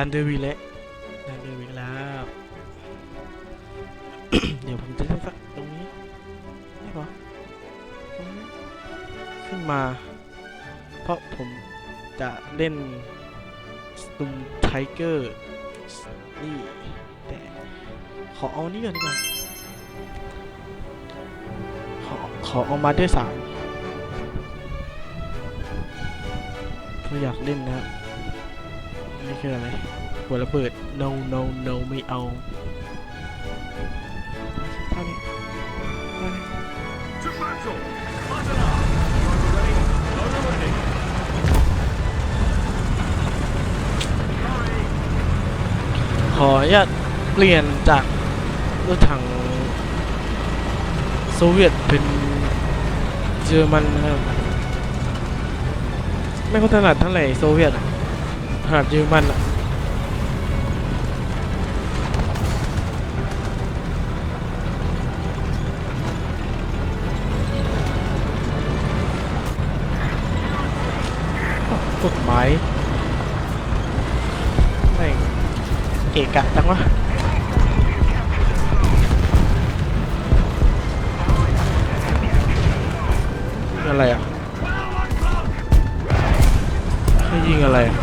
ดันเดอร์วีแล้วดันเดอร์วีแล้ว เดี๋ยวผมจะเล่นสักตรงนี้ได้ปะขึ้นมา เพราะผมจะเล่นสตูมไทเกอร์นี่แต่ขอเอานี่ก่อนดีกว่าขอขอเอามาด้วยสามเพราะอยากเล่นนะครับ นี่คืออะไรหัวระเบิด no no no ไม่เอาเท่านี้เท่านี้ขออนุญาตเปลี่ยนจากรถถังโซเวียตเป็นเยอรมันนะครับไม่ค่อยถนัดเท่าไหร่โซเวียตอะ ถนัดยอรมันอะกฎหมายไม่งเกะกะจังวะอะไรอะให้ยิงอะไรอะ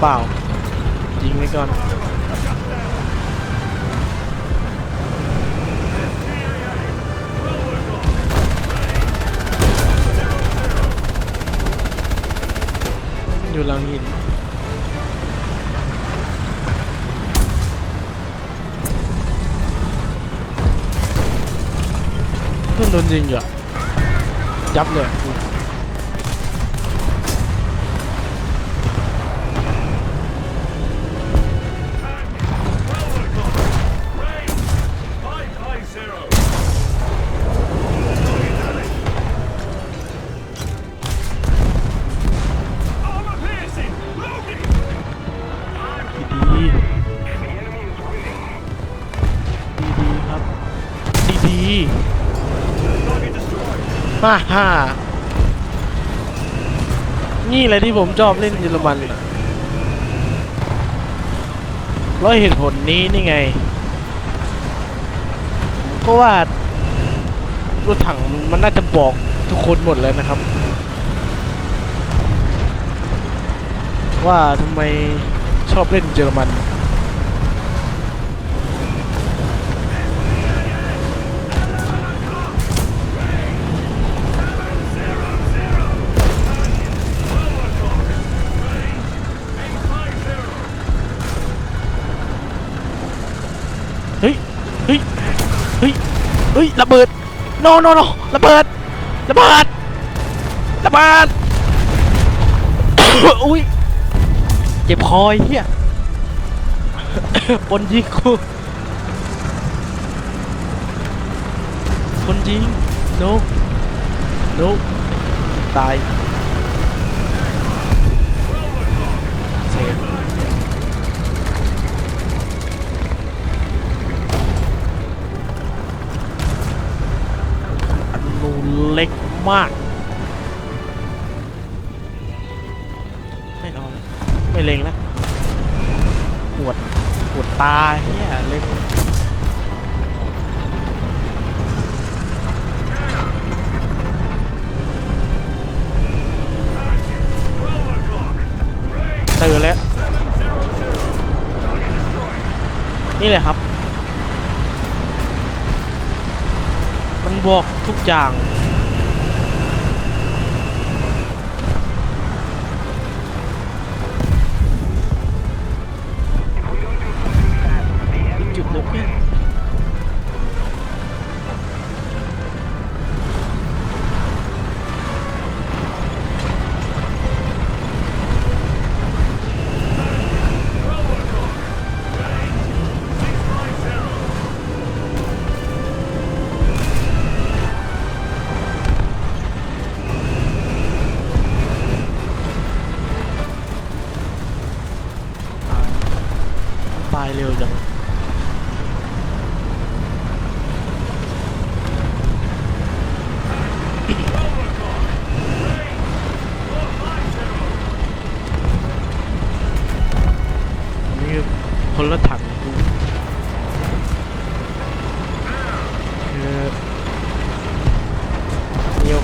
เปล่ายิงไว้ก่อนอยู่หลังหินเพื่อนโดนยิงอยู่อยับเลย ฮ่าฮ่านี่แหละที่ผมชอบเล่นเยอรมันน่ะเพราะเหตุผลนี้นี่ไงก็ว่ารถถังมันน่าจะบอกทุกคนหมดแล้วนะครับ ว่าทำไมชอบเล่นเยอรมัน ระเบิดโนโนโนระเบิดระเบิดระเบิดอุ้ยเจ็บคอยเฮียปนยิงกูคนยิงโนโนตาย เล็กมาก ไม่เอาไม่เล็งแล้วปวดปวดตาเฮียเล็งเจอแล้ว นี่แหละครับ บวกทุกอย่าง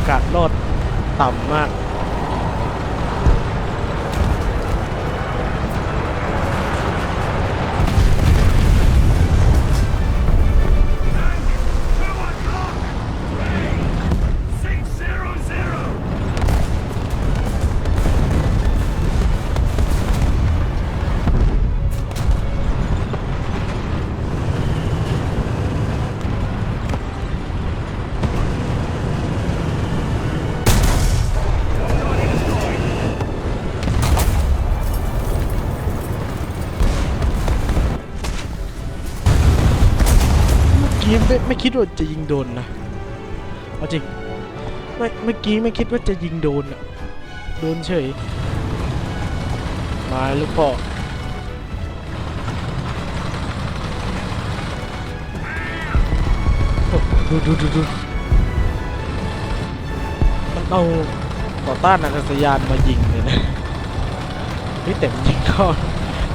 กาสรอดต่ำมาก กี้ไม่ไม่คิดว่าจะยิงโดนนะเอาจริงไม่เมื่อกี้ไม่คิดว่าจะยิงโดนอะโดนเฉย มาลูกพ่อดูดูดูดูมันเอาต่อต้านอากาศยานมายิงเลยนะเฮ้ยแต่จริงก็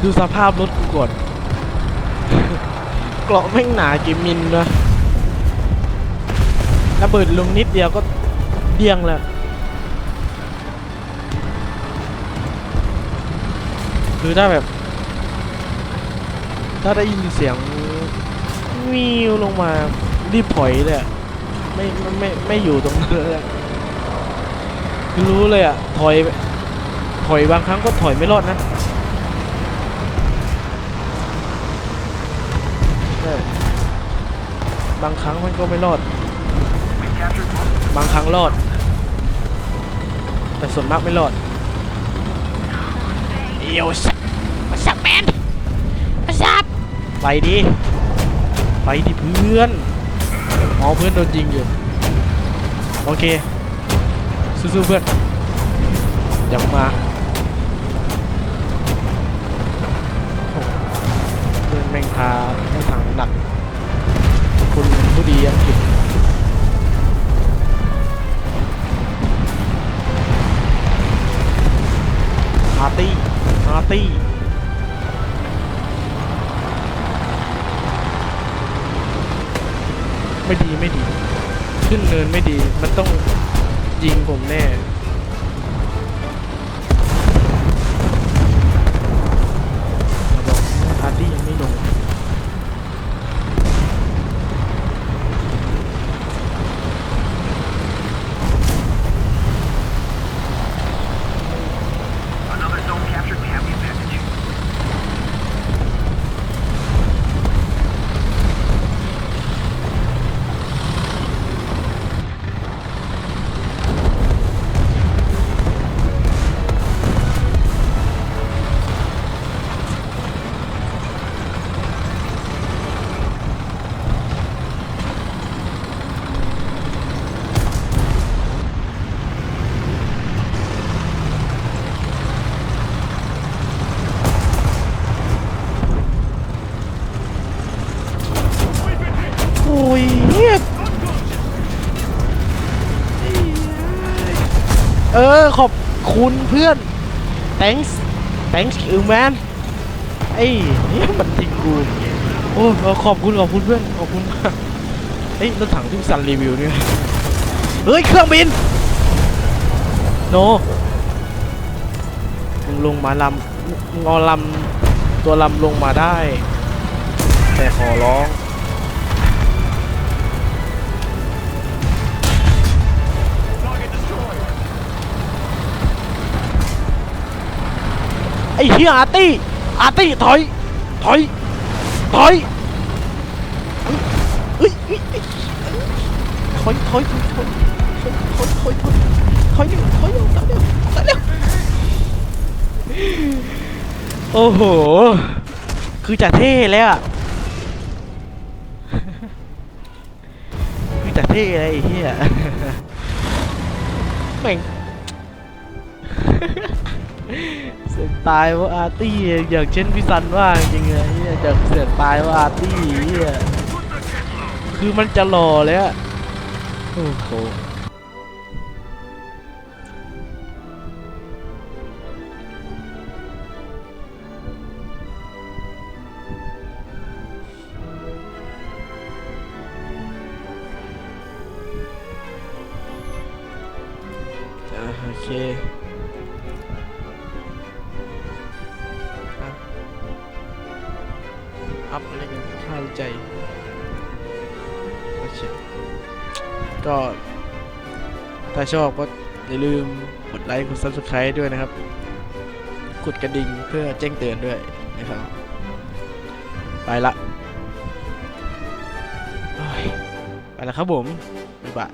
ดูสภาพรถกูก่อน เกราะแม่งหนากี่มิลนะระเบิดลงนิดเดียวก็เดียงแล้วคือถ้าแบบ ถ้าได้ยินเสียงวิวลงมา รีบถอยเลยไม่ไม่ไม่ไม่อยู่ตรงนั้นเลยรู้เลยอะถอย ถอยบางครั้งก็ถอยไม่รอดนะ บางครั้งมันก็ไม่รอด บางครั้งรอด แต่ส่วนมากไม่รอดเอียวสัมาสักแมนมาสับไปดิ ไปดิเพื่อนอ๋อเพื่อนโดนยิงอยู่ โอเค สู้ๆเพื่อนเดี๋ยวมาเพื่อนแม่งพาให้ถังหนัก ผู้ดีอังกฤษปาร์ตี้ปาร์ตี้ไม่ดีไม่ดี ขึ้นเนินไม่ดี มันต้องยิงผมแน่ เออ ขอบคุณเพื่อน thanks thanks you man ไอ้เนี่ยมันยิงกูโอ้ขอบคุณขอบคุณเพื่อนขอบคุณมากเฮ้ยรถถังที่สันรีวิวเนี่ยเฮ้ย เครื่องบิน โนมึงลงมาลำงอลำตัวลำลงมาได้ แต่ขอร้อง ไอ้เฮียอาร์ตี้อาร์ตี้ถอย ถอย ถอยเฮ้ยเฮ้ยเฮ้ยถอยถอยถอยถอยถอยถอยถอยถอยเร็วถอยเร็วถอยเร็วถอยเร็วโอ้โห คือจะเท่แล้วอะคือจะเท่เลยไอ้เฮียแม่ง เสียตายว่าอาร์ตี้อย่างเช่นพี่ซันว่าจริงเลยจะเสียตายว่าอาร์ตี้คือมันจะหล่อเลยอะโอ้โหโอเค ถ้าชอบก็อย่าลืมกดไลค์กด subscribe ด้วยนะครับ กดกระดิ่งเพื่อแจ้งเตือนด้วยนะครับ ไปละ ไปแล้วครับผมบ๊ายบาย